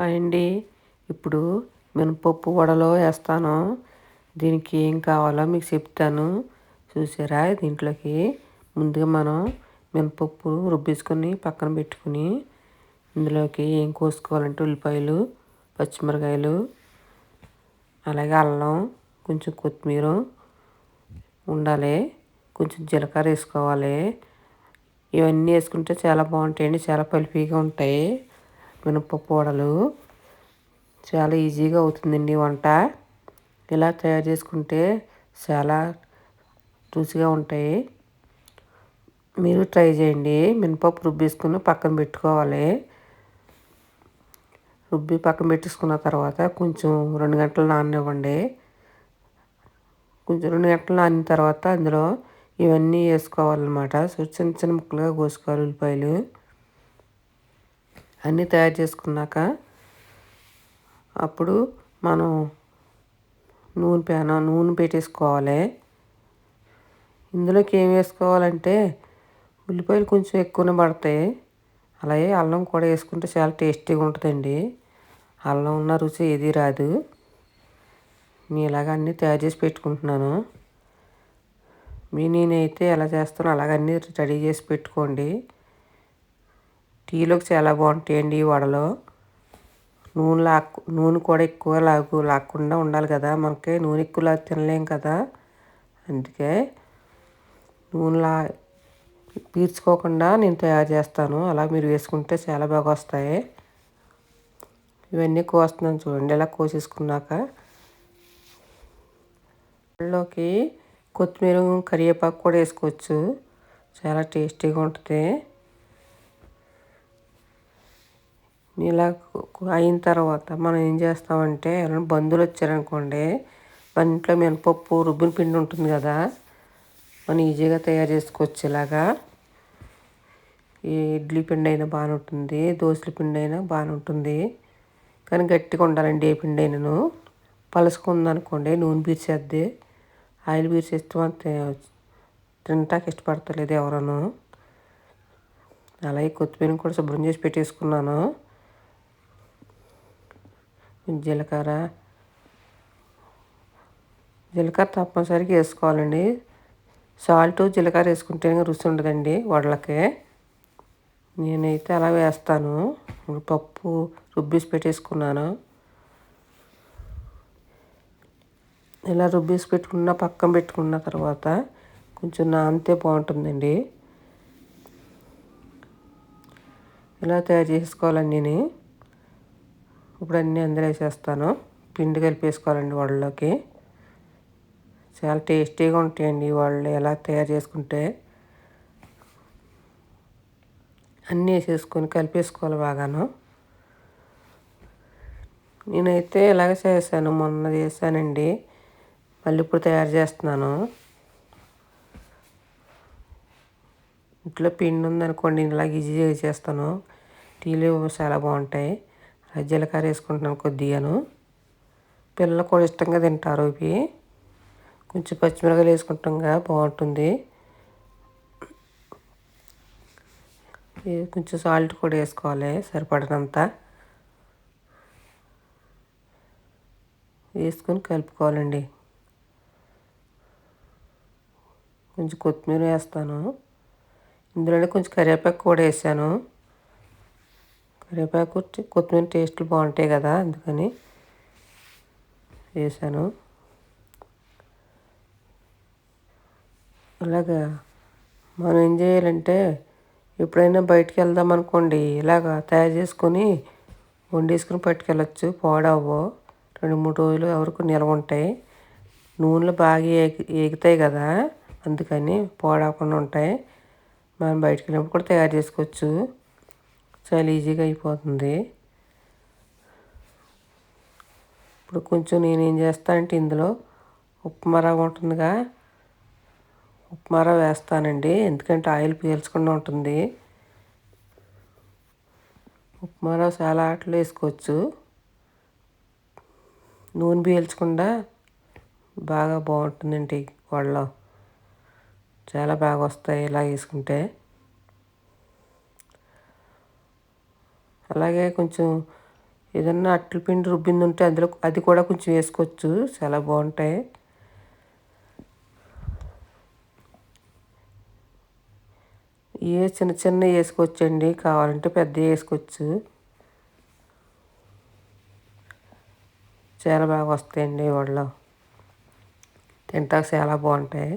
Hi అండి ఇప్పుడు మినపప్పు వడలో వేస్తాను. దీనికి ఏం కావాలో మీకు చెప్తాను. చూసారా? దీంట్లోకి ముందుగా మనం మినపప్పు రుబ్బేసుకొని పక్కన పెట్టుకుని ఇందులోకి ఏం కోసుకోవాలంటే ఉల్లిపాయలు పచ్చిమిరకాయలు అలాగే అల్లం కొంచెం కొత్తిమీర ఉండాలి. కొంచెం జీలకర్ర వేసుకోవాలి. ఇవన్నీ వేసుకుంటే చాలా బాగుంటాయండి చాలా పల్పీగా ఉంటాయి. మినపప్పు వడలు. చాలా ఈజీగా అవుతుందండి వంట. ఇలా తయారు చేసుకుంటే చాలా రుచిగా ఉంటాయి. మీరు ట్రై చేయండి. మినపప్పు రుబ్బేసుకుని పక్కన పెట్టుకోవాలి. రుబ్బి పక్కన పెట్టేసుకున్న తర్వాత కొంచెం రెండు గంటలు నాననివ్వండి. కొంచెం రెండు గంటలు నానిన తర్వాత అందులో ఇవన్నీ వేసుకోవాలన్నమాట. చిన్న చిన్న ముక్కలుగా కోసుకోవాలి ఉల్లిపాయలు. అన్నీ తయారు చేసుకున్నాక అప్పుడు మనం నూనె పేన నూనె పెట్టేసుకోవాలి. ఇందులోకి ఏం వేసుకోవాలంటే ఉల్లిపాయలు కొంచెం ఎక్కువనే పడతాయి. అలాగే అల్లం కూడా వేసుకుంటే చాలా టేస్టీగా ఉంటుందండి. అల్లం ఉన్న రుచి ఏది రాదు. నేను ఇలాగ అన్నీ తయారు చేసి పెట్టుకుంటున్నాను. మీ నేనైతే ఎలా చేస్తానో అలాగ అన్నీ రెడీ చేసి పెట్టుకోండి. టీలోకి చాలా బాగుంటాయండి ఈ వడలో. నూనె లాక్కు నూనె కూడా ఎక్కువ లాగు లాక్కుండా ఉండాలి కదా. మనకి నూనె ఎక్కువ లాగా తినలేం కదా. అందుకే నూనె లా పీల్చుకోకుండా నేను తయారు చేస్తాను. అలా మీరు వేసుకుంటే చాలా బాగా వస్తాయి. ఇవన్నీ కోస్తున్నాను చూడండి ఇలా కోసేసుకున్నాక. లోకి కొత్తిమీర కరివేపాకు కూడా వేసుకోవచ్చు. చాలా టేస్టీగా ఉంటుంది. ఇలా అయిన తర్వాత మనం ఏం చేస్తామంటే ఎవరైనా బంధువులు వచ్చారనుకోండి మన ఇంట్లో మినపప్పు రుబ్బిన పిండి ఉంటుంది కదా మనం ఈజీగా తయారు చేసుకోవచ్చు ఇలాగా ఈ ఇడ్లీ పిండి అయినా బాగానే ఉంటుంది దోశల పిండి అయినా బాగానే ఉంటుంది. కానీ గట్టిగా ఉండాలండి ఏ పిండి అయినను పలుసుకుందనుకోండి నూనె పీర్చేద్ది ఆయిల్ పీల్చేస్తే తింటాకి ఇష్టపడతలేదు ఎవరను. అలాగే కొత్తిమీర కూడా శుభ్రం చేసి పెట్టేసుకున్నాను. జీలకర్ర. జీలకర్ర తప్పనిసరిగా వేసుకోవాలండి. సాల్ట్ జీలకర్ర వేసుకుంటేనే రుచి ఉండదండి వడలకి. నేనైతే అలా వేస్తాను. పప్పు రుబ్బీసి పెట్టేసుకున్నాను. ఇలా రుబ్బీసి పెట్టుకున్న పక్కన పెట్టుకున్న తర్వాత కొంచెం నానితే బాగుంటుందండి. ఇలా తయారు చేసుకోవాలండి నేను. ఇప్పుడు అన్నీ అందులో వేసేస్తాను. పిండి కలిపేసుకోవాలండి వాళ్ళలోకి చాలా టేస్టీగా ఉంటాయండి వాళ్ళు ఎలా తయారు చేసుకుంటే. అన్నీ వేసేసుకొని కలిపేసుకోవాలి బాగాను. నేనైతే ఇలాగ చేశాను మొన్న చేశానండి. మళ్ళీ ఇప్పుడు తయారు చేస్తున్నాను. ఇంట్లో పిండి ఉందనుకోండి ఇలాగ ఈజీగా చేస్తాను. టీలు చాలా బాగుంటాయి. జీలకర్ర వేసుకుంటున్నాను కొద్దిగాను పిల్లలు కూడా ఇష్టంగా తింటారు ఇవి. కొంచెం పచ్చిమిరకాయలు వేసుకుంటాంగా బాగుంటుంది. కొంచెం సాల్ట్ కూడా వేసుకోవాలి సరిపడినంత. వేసుకొని కలుపుకోవాలండి. కొంచెం కొత్తిమీర వేస్తాను. ఇందులోనే కొంచెం కరివేపాకు కూడా వేసాను. కరివేపాకు కొత్తిమీర టేస్ట్లు బాగుంటాయి కదా అందుకని వేసాను. అలాగా మనం ఏం చేయాలంటే ఎప్పుడైనా బయటకు వెళ్దాం అనుకోండి ఇలాగా తయారు చేసుకొని వండేసుకుని పట్టుకెళ్ళచ్చు పాడవు రెండు మూడు రోజులు వరకు నిల్వ ఉంటాయి. నూనెలు బాగా ఏగి ఏగుతాయి కదా అందుకని పాడవకుండా ఉంటాయి. మనం బయటకు వెళ్ళినప్పుడు కూడా తయారు చేసుకోవచ్చు. చాలా ఈజీగా అయిపోతుంది. ఇప్పుడు కొంచెం నేను ఏం చేస్తానంటే ఇందులో ఉప్మా రవ్వ ఉంటుందిగా. ఉప్మా రవ్వ వేస్తానండి. ఎందుకంటే ఆయిల్ పీల్చకుండా ఉంటుంది. ఉప్మా రవ్వ చాలా ఆటలు వేసుకోవచ్చు. నూనె పీల్చకుండా బాగా బాగుంటుందండి వాళ్ళలో చాలా బాగా వస్తాయి ఇలా వేసుకుంటే. అలాగే కొంచెం ఏదన్నా అట్ల పిండి రుబ్బింది ఉంటే అందులో అది కూడా కొంచెం వేసుకోవచ్చు. చాలా బాగుంటాయి. ఏ చిన్న చిన్న వేసుకోవచ్చండి. కావాలంటే పెద్ద వేసుకోవచ్చు. చాలా బాగా వస్తాయండి వాళ్ళు. తింటాక చాలా బాగుంటాయి.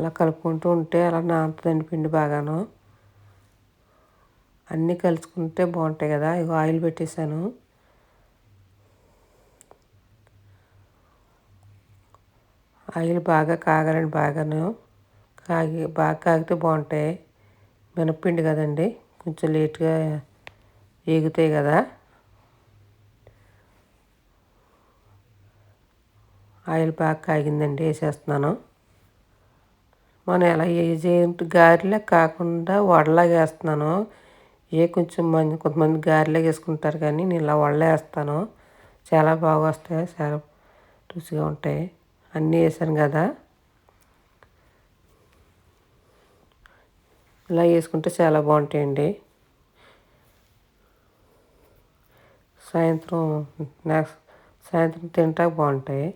అలా కలుపుకుంటూ ఉంటే అలా నానుతుందండి పిండి బాగాను. అన్నీ కలుసుకుంటే బాగుంటాయి కదా. ఇక ఆయిల్ పెట్టేశాను. ఆయిల్ బాగా కాగాలండి బాగాను. కాగి బాగా కాగితే బాగుంటాయి. మినప్పిండి కదండి. కొంచెం లేట్గా ఎగుతాయి కదా. ఆయిల్ బాగా కాగిందండి వేసేస్తున్నాను. మనం ఎలా ఏజెంట్ గారెలా కాకుండా వడలాగా వేస్తున్నాను ఏ కొంచెం మంది కొంతమంది గారెలాగా వేసుకుంటారు కానీ నేను ఇలా వడలే వేస్తాను. చాలా బాగా వస్తాయి చాలా రుచిగా ఉంటాయి. అన్నీ వేసాను కదా. ఇలా వేసుకుంటే చాలా బాగుంటాయండి. సాయంత్రం నెక్స్ట్ సాయంత్రం తింటా బాగుంటాయి.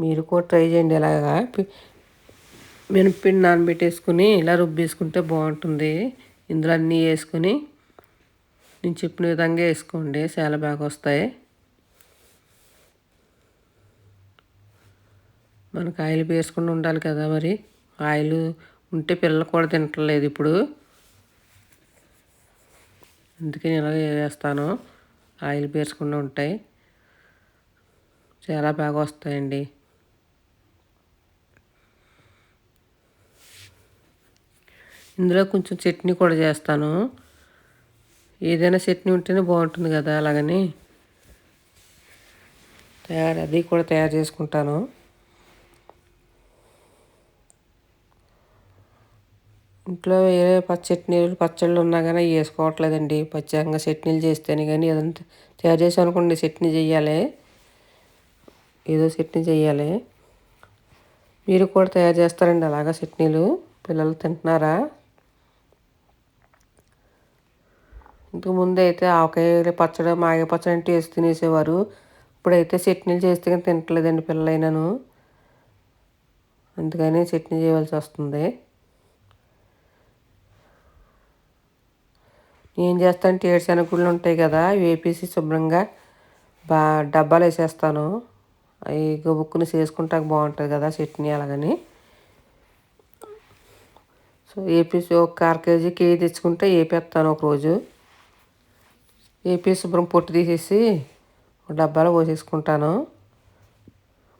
మీరు కూడా ట్రై చేయండి ఇలాగా మినప్పిండి నానబెట్టేసుకుని ఇలా రుబ్బేసుకుంటే బాగుంటుంది. ఇందులో అన్నీ వేసుకొని నేను చెప్పిన విధంగా వేసుకోండి. చాలా బాగా వస్తాయి. మనకు ఆయిల్ వేసుకుండా ఉండాలి కదా మరి. ఆయిల్ ఉంటే పిల్లలు కూడా తినట్లేదు ఇప్పుడు. అందుకే నేను వేస్తాను. ఆయిల్ పేర్చకుండా ఉంటాయి. చాలా బాగా వస్తాయండి. ఇందులో కొంచెం చట్నీ కూడా చేస్తాను. ఏదైనా చట్నీ ఉంటేనే బాగుంటుంది కదా అలాగని. తయారు అది కూడా తయారు చేసుకుంటాను. ఇంట్లో వేరే పచ్చ చట్నీలు పచ్చళ్ళు ఉన్నా కానీ వేసుకోవట్లేదండి. ప్రత్యేకంగా చట్నీలు చేస్తేనే కానీ ఏదంతా తయారు చేసి అనుకోండి చట్నీ చేయాలి ఏదో చట్నీ చేయాలి మీరు కూడా తయారు చేస్తారండి అలాగా చట్నీలు. పిల్లలు తింటున్నారా? ఇంతకు ముందు అయితే ఆవకాయ పచ్చడి మాగే పచ్చడి అంటే వేసి తినేసేవారు. ఇప్పుడైతే చట్నీలు చేస్తే కానీ తింటలేదండి పిల్లలైనాను. అందుకని చట్నీ చేయవలసి వస్తుంది. ఏం చేస్తాను? ఏడుశనగుళ్ళు ఉంటాయి కదా వేపేసి శుభ్రంగా బా డబ్బాలు వేసేస్తాను. అవి గబుక్కుని చేసుకుంటాక బాగుంటుంది కదా చట్నీ అలాగని. సో ఏపీసీ ఒక అర కేజీ కేజీ తెచ్చుకుంటే ఏపేస్తాను ఒకరోజు. ఏపీ శుభ్రం పొట్టు తీసేసి డబ్బాలో పోసేసుకుంటాను.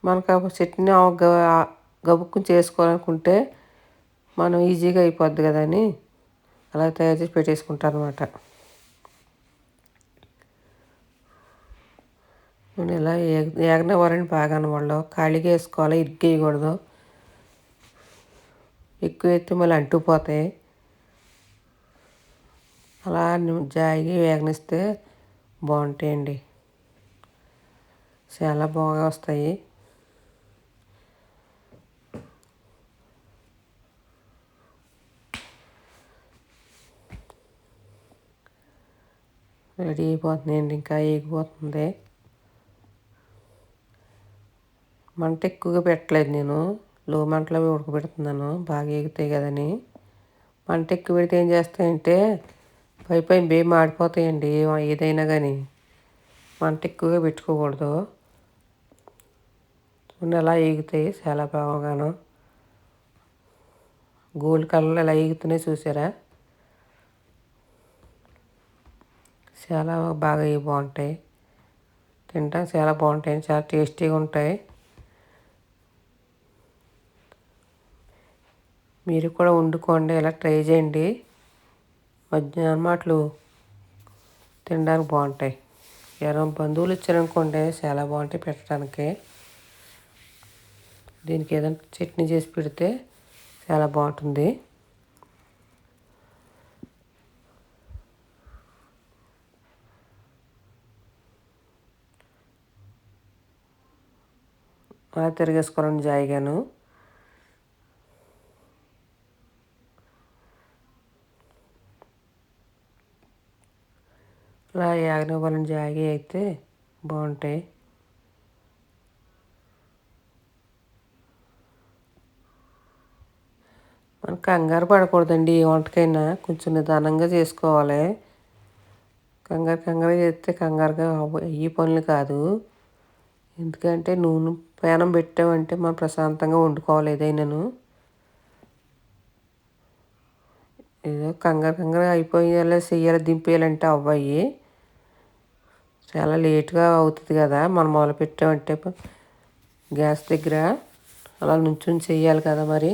మనకు చట్నీ గబుక్కుని చేసుకోవాలనుకుంటే మనం ఈజీగా అయిపోద్ది కదా అని అలా తయారు చేసి పెట్టేసుకుంటాను అనమాట నేను ఇలా ఏగనివ్వాలని బాగా వాళ్ళు ఖాళీగా వేసుకోవాలి ఇరిగేయకూడదు. వేయకూడదు ఎక్కువ ఎత్తి మళ్ళీ అంటుపోతాయి అలా జాయిగా వేగనిస్తే బాగుంటాయండి. చాలా బాగా వస్తాయి. రెడీ అయిపోతున్నాయండి ఇంకా వేగిపోతుంది మంట ఎక్కువగా పెట్టలేదు నేను. లో మంటలో ఉడకబెడుతున్నాను. బాగా ఎగుతాయి కదని. మంట ఎక్కువ పెడితే ఏం చేస్తాయంటే పై పైన బే మాడిపోతాయండి ఏదైనా కానీ మంట ఎక్కువగా పెట్టుకోకూడదు. అలా ఎగుతాయి చాలా బాగాను గోల్డ్ కలర్లో ఎలా ఎగుతున్నాయి చూసారా? చాలా బాగా బాగుంటాయి. తింటాం చాలా బాగుంటాయి చాలా టేస్టీగా ఉంటాయి. మీరు కూడా వండుకోండి ఇలా ట్రై చేయండి. మధ్యాహ్నం మాటలు తినడానికి బాగుంటాయి. ఎవరైనా బంధువులు ఇచ్చారనుకోండి చాలా బాగుంటాయి పెట్టడానికి. దీనికి ఏదైనా చట్నీ చేసి పెడితే చాలా బాగుంటుంది. అలా తిరిగేసుకోవాలండి జాయిగాను. ఇలా ఏగనివ్వాలని జాగి అయితే బాగుంటాయి. మనం కంగారు పడకూడదండి ఏ వంటకైనా కొంచెం నిదానంగా చేసుకోవాలి. కంగారు కంగారు చేస్తే కంగారుగా అయ్యి పనులు కాదు. ఎందుకంటే నూనె పేనం పెట్టామంటే మనం ప్రశాంతంగా వండుకోవాలి ఏదైనాను. ఏదో కంగారు కంగారు అయిపోయేలా చెయ్యాలి దింపేయాలంటే అవ్వయి. చాలా లేట్గా అవుతుంది కదా. మనం మొదలు పెట్టామంటే గ్యాస్ దగ్గర అలా నుంచుని చేయాలి కదా మరి.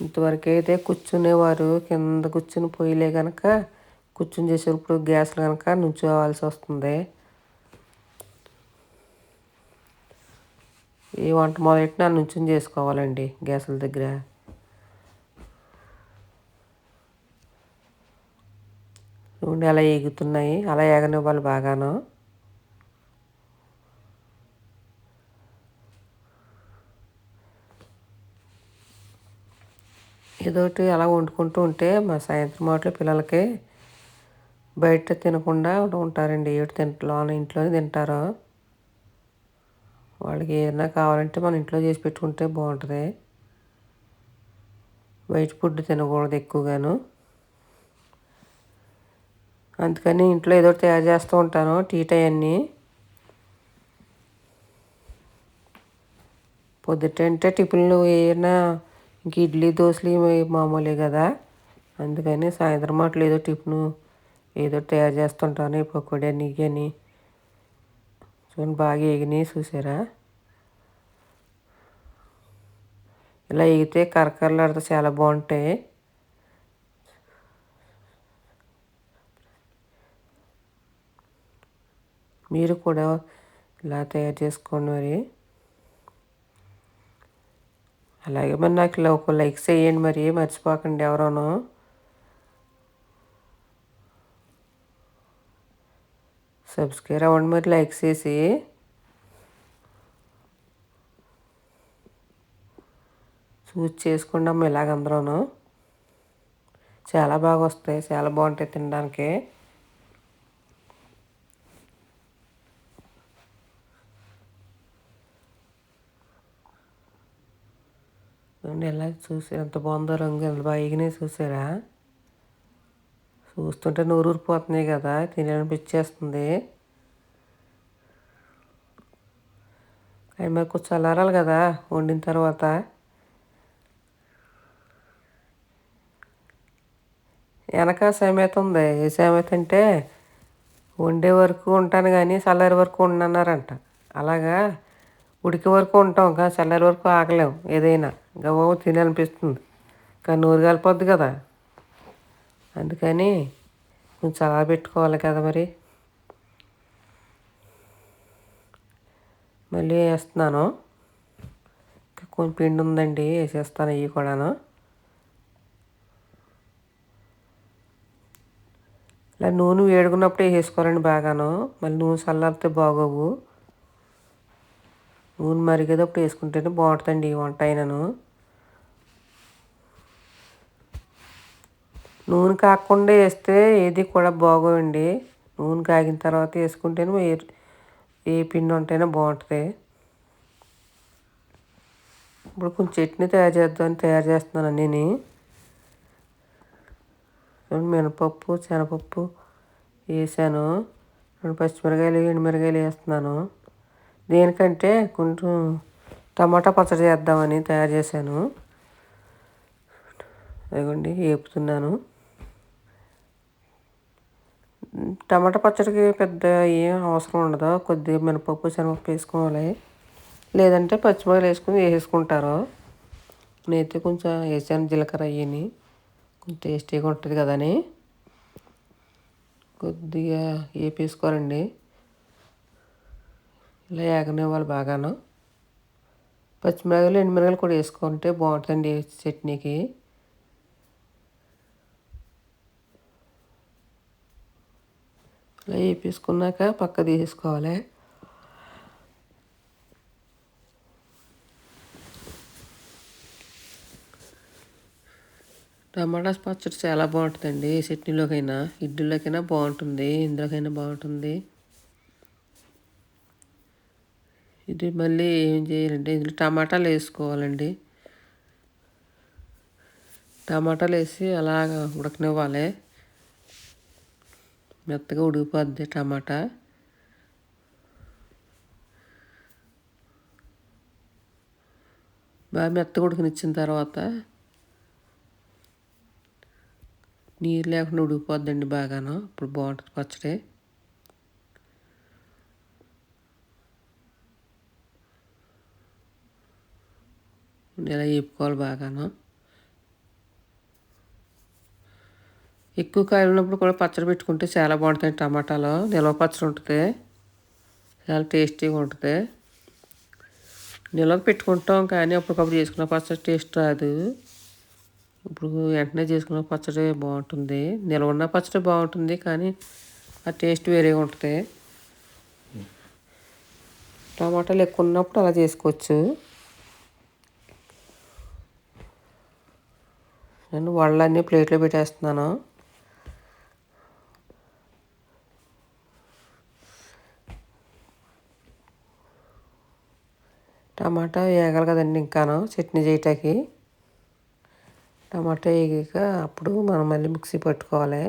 ఇంతవరకు అయితే కూర్చునేవారు. కింద కూర్చుని పోయిలే కనుక కూర్చుని చేసేటప్పుడు గ్యాస్లు కనుక నుంచోవాల్సి వస్తుంది. ఈ వంట మొదలెట్టిన నుంచుని చేసుకోవాలండి గ్యాసుల దగ్గర. నూనె అలా ఎగుతున్నాయి అలా ఎగనివ్వాలి బాగాను. ఏదోటి అలా వండుకుంటూ ఉంటే మా సాయంత్రం మాటలు పిల్లలకి బయట తినకుండా ఉంటారండి. ఏడు తింటలో ఇంట్లోనే తింటారు. వాళ్ళకి ఏదైనా కావాలంటే మన ఇంట్లో చేసి పెట్టుకుంటే బాగుంటుంది. బయట ఫుడ్ తినకూడదు ఎక్కువగాను. అందుకని ఇంట్లో ఏదో తయారు చేస్తూ ఉంటాను టీ టై అన్నీ. పొద్దుటంటే టిఫిన్లు ఏమైనా ఇంక ఇడ్లీ దోశలు మామూలే కదా. అందుకని సాయంత్రం మాటలు ఏదో టిఫిన్ ఏదో తయారు చేస్తుంటాను పకోడీ అని అని చూడండి బాగా ఎగినాయి చూసారా? ఇలా ఎగితే కరకరలాడితే చాలా బాగుంటాయి. మీరు కూడా ఇలా తయారు చేసుకోండి మరి అలాగే మరి నాకు ఇలా ఒక లైక్స్ వేయండి మరి మర్చిపోకండి ఎవరోనో. సబ్స్క్రైబ్ అవ్వండి మరి లైక్స్ చేసి. చూసి చేసుకోండి అమ్మ ఇలాగ అందరూను. చాలా బాగా వస్తాయి చాలా బాగుంటాయి తినడానికి. ఎలా చూసి ఎంత బాగుందో రంగు ఎంత బాగా ఎగినాయి చూసారా? చూస్తుంటే నూరూరిపోతున్నాయి కదా తినాలనిపించేస్తుంది అవి మరి కొంచెం చల్లారాలి కదా వండిన తర్వాత. వెనక సామెత ఉంది ఏ సామెత అంటే వండే వరకు ఉంటాను కానీ చల్లారి వరకు ఉండన్నారంట అలాగా ఉడికే వరకు ఉంటాం కానీ చల్లారి వరకు ఆగలేం ఏదైనా. గవ్వ తినాలనిపిస్తుంది. కానీ నోరు కలిపోద్ది కదా. అందుకని కొంచెం అలా పెట్టుకోవాలి కదా మరి. మళ్ళీ వేస్తున్నాను. కొంచెం పిండి ఉందండి వేసేస్తాను ఇవి కూడాను. ఇలా నూనె వేడుకున్నప్పుడే వేసుకోవాలండి బాగాను. మళ్ళీ నూనె చల్లారితే బాగోవు. నూనె మరిగేటప్పుడు వేసుకుంటేనే బాగుంటుందండి ఈ వంట అయినను. నూనె కాకుండా వేస్తే ఏది కూడా బాగోండి నూనె కాగిన తర్వాత వేసుకుంటేనే ఏ ఏ పిండి ఉంటేనే బాగుంటుంది. ఇప్పుడు కొంచెం చట్నీ తయారు చేద్దామని తయారు చేస్తున్నాను నేను. మినపప్పు శనగపప్పు వేసాను. రెండు పచ్చిమిరకాయలు ఎండుమిరకాయలు వేస్తున్నాను. దేనికంటే కొంచెం టమాటా పచ్చడి చేద్దామని తయారు చేశాను. అదిగోండి వేపుతున్నాను. టమాటా పచ్చడికి పెద్ద ఏం అవసరం ఉండదు. కొద్దిగా మినపప్పు శనగపప్పు వేసుకోవాలి. లేదంటే పచ్చిమిరపకాయలు వేసుకుని వేసుకుంటారు నేనైతే కొంచెం వేసాను జీలకర్ర అయ్యని కొంచెం టేస్టీగా ఉంటుంది కదని కొద్దిగా వేపేసుకోరండి ఇలా ఏగనివ్వాలి బాగాను. పచ్చిమిరపకాయలు ఎండుమిరపకాయలు కూడా వేసుకుంటే బాగుంటుందండి చట్నీకి. ఇలా వేపేసుకున్నాక పక్క తీసుకోవాలి టమాటా పచ్చడి చాలా బాగుంటుందండి. చట్నీలోకైనా ఇడ్లీలోకైనా బాగుంటుంది ఇందులోకైనా బాగుంటుంది. ఇది మళ్ళీ ఏం చేయాలంటే ఇందులో టమాటాలు వేసుకోవాలండి. టమాటాలు వేసి అలాగ ఉడకనివ్వాలి. మెత్తగా ఉడికిపోద్ది టమాటా. బాగా మెత్తగా ఉడికినిచ్చిన తర్వాత నీరు లేకుండా ఉడికిపోద్దండి బాగాను. ఇప్పుడు బాగుంటుంది పచ్చడి. ఇలా వేపుకోవాలి బాగాను. ఎక్కువ కాయలు ఉన్నప్పుడు కూడా పచ్చడి పెట్టుకుంటే చాలా బాగుంటుంది టమాటాలో. నిల్వ పచ్చడి ఉంటుంది. చాలా టేస్టీగా ఉంటుంది. నిల్వ పెట్టుకుంటాం కానీ అప్పటికప్పుడు చేసుకున్న పచ్చడి టేస్ట్ రాదు. ఇప్పుడు వెంటనే చేసుకున్న పచ్చడి బాగుంటుంది. నిల్వ ఉన్న పచ్చడి బాగుంటుంది కానీ ఆ టేస్ట్ వేరేగా ఉంటుంది. టమాటాలు ఎక్కువ ఉన్నప్పుడు అలా చేసుకోవచ్చు. నేను వాళ్ళన్నీ ప్లేట్లో పెట్టేస్తున్నాను. టమాటా వేగాలి కదండి ఇంకాను చట్నీ చేయటానికి. టమాటా వేగాక అప్పుడు మనం మళ్ళీ మిక్సీ పట్టుకోవాలి.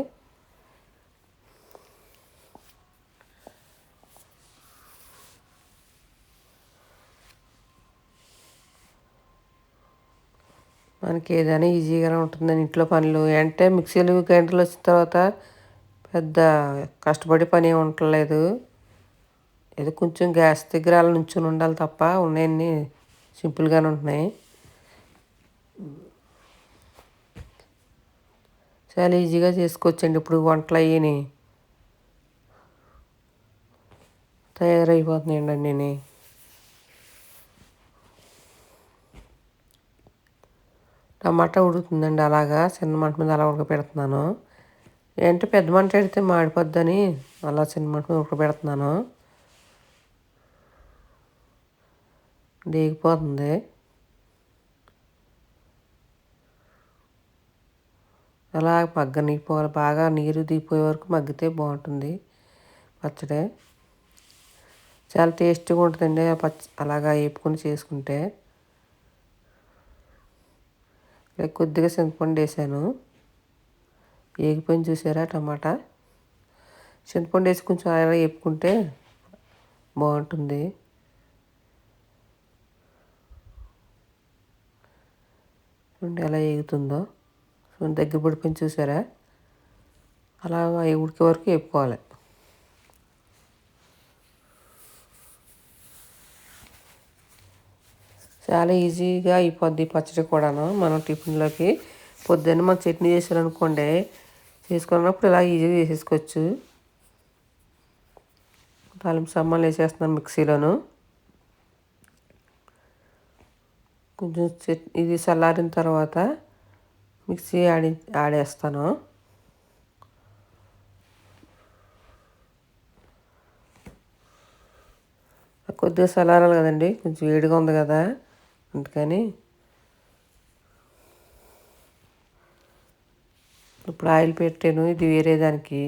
మనకి ఏదైనా ఈజీగానే ఉంటుందని ఇంట్లో పనులు. అంటే మిక్సీలు గ్రైండర్లు వచ్చిన తర్వాత పెద్ద కష్టపడి పని ఉండలేదు ఏదో కొంచెం గ్యాస్ దగ్గర అలా నుంచుని ఉండాలి తప్ప ఉన్నాయన్నీ సింపుల్గానే ఉంటున్నాయి. చాలా ఈజీగా చేసుకోవచ్చండి ఇప్పుడు వంటలు అయ్యి తయారైపోతున్నాయండి అన్నీ టమాటా ఉడుకుతుందండి అలాగా చిన్న మంట మీద అలా ఉడకపెడుతున్నాను ఏంటంటే పెద్ద మంట పెడితే మాడిపోద్దని అలా చిన్న మంట మీద ఉడకపెడుతున్నాను దిగిపోతుంది. అలా మగ్గనిపోవాలి బాగా నీరు దిగిపోయే వరకు మగ్గితే బాగుంటుంది పచ్చడి. చాలా టేస్టీగా ఉంటుందండి పచ్చ అలాగా వేపుకొని చేసుకుంటే. కొద్దిగా చింతపండు వేసాను. వేగిపోయిన చూసారా టమాటా? చింతపండు వేసి కొంచెం అలా వేపుకుంటే బాగుంటుంది. చూడండి ఎలా ఎగుతుందో చూడండి దగ్గర పడిపోయి చూసారా? అలా ఉడికే వరకు వేపుకోవాలి. చాలా ఈజీగా అయిపోద్ది పచ్చడి కూడాను మనం టిఫిన్లోకి. పొద్దున్న మనం చట్నీ చేసారనుకోండి చేసుకున్నప్పుడు ఇలా ఈజీగా చేసేసుకోవచ్చు. తాలింపు సమ్మాలు వేసేస్తున్నాను మిక్సీలోను. కొంచెం ఇది చల్లారిన తర్వాత మిక్సీ ఆడి ఆడేస్తాను. కొద్దిగా చల్లారాలి కదండి కొంచెం వేడిగా ఉంది కదా అందుకని ఇప్పుడు ఆయిల్ పెట్టాను. ఇది వేరే దానికి.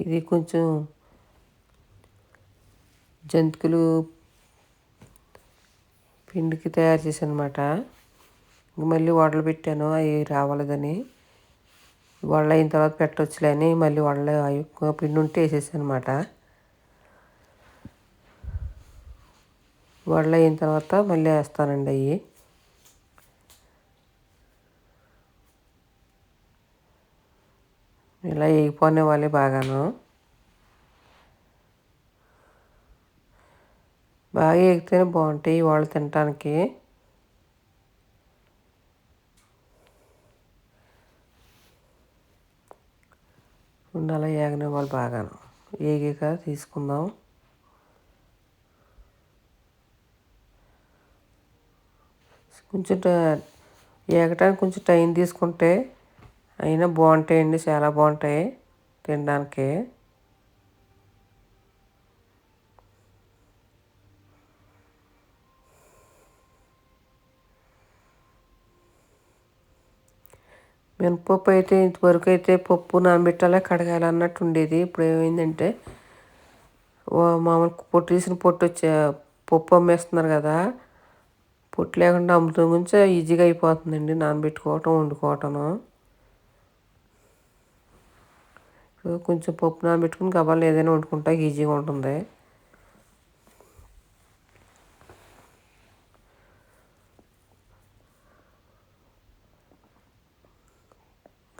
ఇది కొంచెం జంతికలు పిండికి తయారు చేశాను అనమాట మళ్ళీ వడలు పెట్టాను అవి రావాలదని. వడలు అయిన తర్వాత పెట్టవచ్చులే అని మళ్ళీ వడలు ఎక్కువ పిండి ఉంటే వేసేసాను అనమాట వడలు అయిన తర్వాత మళ్ళీ వేస్తానండి అవి. ఇలా వేగిపోనే వాళ్ళే బాగాను. బాగా ఎగితేనే బాగుంటాయి వాళ్ళు తినటానికి. ఉండాలి ఏగనే వాళ్ళు బాగాను. ఏగాక తీసుకుందాం. కొంచెం ఏగటానికి కొంచెం టైం తీసుకుంటే అయినా బాగుంటాయండి చాలా బాగుంటాయి తినడానికి. మినపప్పు అయితే ఇంతవరకు అయితే పప్పు నానబెట్టాలా కడగాలి అన్నట్టు ఉండేది. ఇప్పుడు ఏమైందంటే మామూలు పొట్టు తీసిన పొట్టు వచ్చే పప్పు అమ్మేస్తున్నారు కదా పొట్టు లేకుండా అమ్ముతాం గురించి ఈజీగా అయిపోతుందండి నానబెట్టుకోవటం వండుకోవటం కొంచెం పప్పు నానబెట్టుకుని గబాలు ఏదైనా వండుకుంటా ఈజీగా ఉంటుంది.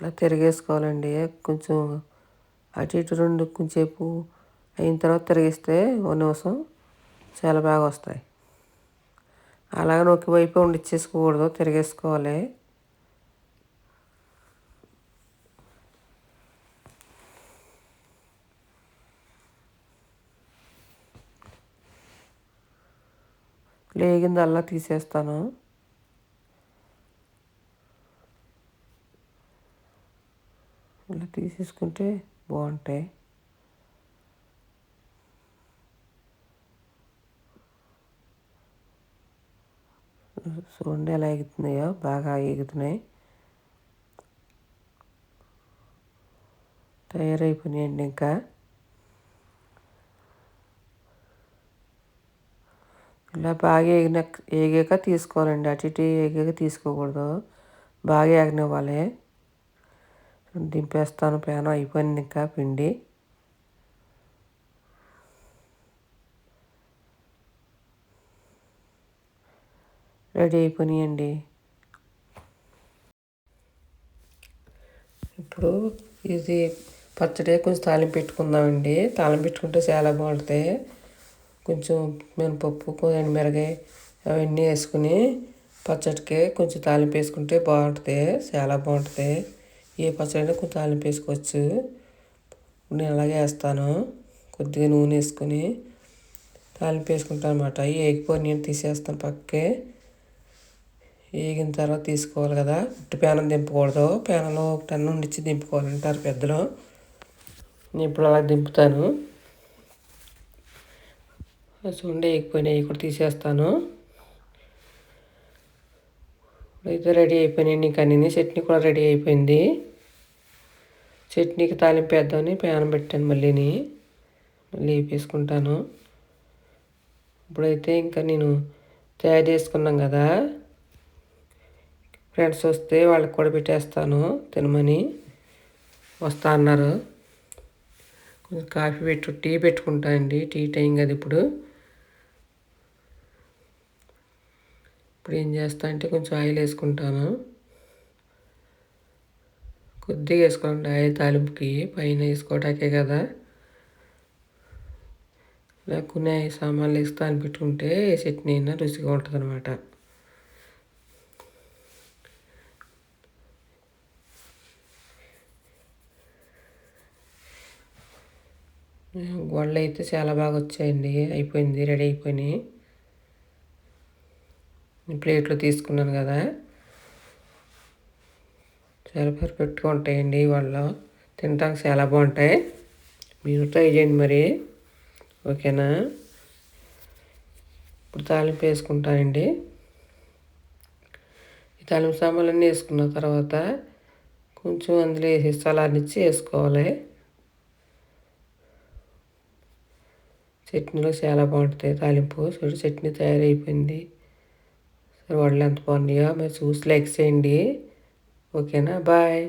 ఇట్లా తిరిగేసుకోవాలండి. కొంచెం అటు ఇటు రెండు కొంచెంసేపు అయిన తర్వాత తిరిగిస్తే ఓ నిమిషం చాలా బాగా వస్తాయి. అలాగే ఒక వైపు వండిచ్చేసుకోకూడదు తిరిగేసుకోవాలి. లేగింది అలా తీసేస్తాను. ఇలా తీసేసుకుంటే బాగుంటాయి. చూడండి ఎలా ఎగుతున్నాయో. బాగా ఎగుతున్నాయి. తయారైపోయినాయండి ఇంకా. ఇలా బాగా ఎగిన ఎగాక తీసుకోవాలండి. అటు ఇటు ఎగాక తీసుకోకూడదు. బాగా ఎగనివ్వాలి దింపేస్తాను. పేనం అయిపోయింది ఇంకా పిండి. రెడీ అయిపోయినాయండి. ఇప్పుడు ఇది పచ్చడి కొంచెం తాలింపు పెట్టుకుందామండి. తాలింపు పెట్టుకుంటే చాలా బాగుంటుంది కొంచెం మినపప్పు మిరగాయ అవన్నీ వేసుకుని పచ్చడికి కొంచెం తాలింపు వేసుకుంటే బాగుంటుంది చాలా బాగుంటుంది ఏ పచ్చడి కొంచెం తాలింపు వేసుకోవచ్చు. నేను అలాగే వేస్తాను. కొద్దిగా నూనె వేసుకొని తాలింపు వేసుకుంటాను అనమాట ఏగిపోయి నేను తీసేస్తాను పక్కకే వేగిన తర్వాత తీసుకోవాలి కదా. ఉట్టి పేనం దింపకూడదు. పేనంలో ఒక టన్ను ఉండిచ్చి దింపుకోవాలంటారు పెద్దలు. నేను ఇప్పుడు అలా దింపుతాను. చూడండి వేగిపోయినాయి కూడా తీసేస్తాను. అయితే రెడీ అయిపోయినాయండి నీకు చట్నీ కూడా రెడీ అయిపోయింది. చట్నీకి తాలింపు వేద్దామని పేనం పెట్టాను మళ్ళీని మళ్ళీ వేపేసుకుంటాను. ఇప్పుడైతే ఇంకా నేను తయారు చేసుకున్నాం కదా. ఫ్రెండ్స్ వస్తే వాళ్ళకి కూడా పెట్టేస్తాను. తినమని. వస్తా అన్నారు. కొంచెం కాఫీ పెట్టు టీ పెట్టుకుంటా అండి. టీ టైం కదా ఇప్పుడు. ఇప్పుడు ఏం చేస్తా అంటే కొంచెం ఆయిల్ వేసుకుంటాను. కొద్దిగా వేసుకోండి ఆయిల్ తాలింపుకి పైన వేసుకోవటాకే కదా. ఇలా కొన్ని సామాన్లు వేస్తా అని పెట్టుకుంటే చట్నీ అయినా రుచిగా ఉంటుంది అనమాట గొడవలు అయితే చాలా బాగా వచ్చాయండి. అయిపోయింది రెడీ అయిపోయినాయి. ప్లేట్లో తీసుకున్నాను కదా. చాలా పర్ఫెక్ట్గా ఉంటాయండి వాళ్ళు తినడానికి చాలా బాగుంటాయి. మీరు ట్రై చేయండి మరి. ఓకేనా? ఇప్పుడు తాలింపు వేసుకుంటానండి. ఈ తాలింపు సామాన్లన్నీ వేసుకున్న తర్వాత కొంచెం అందులో వేసి సలానిచ్చి వేసుకోవాలి. చట్నీలో చాలా బాగుంటుంది తాలింపు. చూడు చట్నీ తయారైపోయింది. సరే వాళ్ళు ఎంత బాగున్నాయో మీరు చూసి లైక్ చేయండి. ఓకేనా? బాయ్.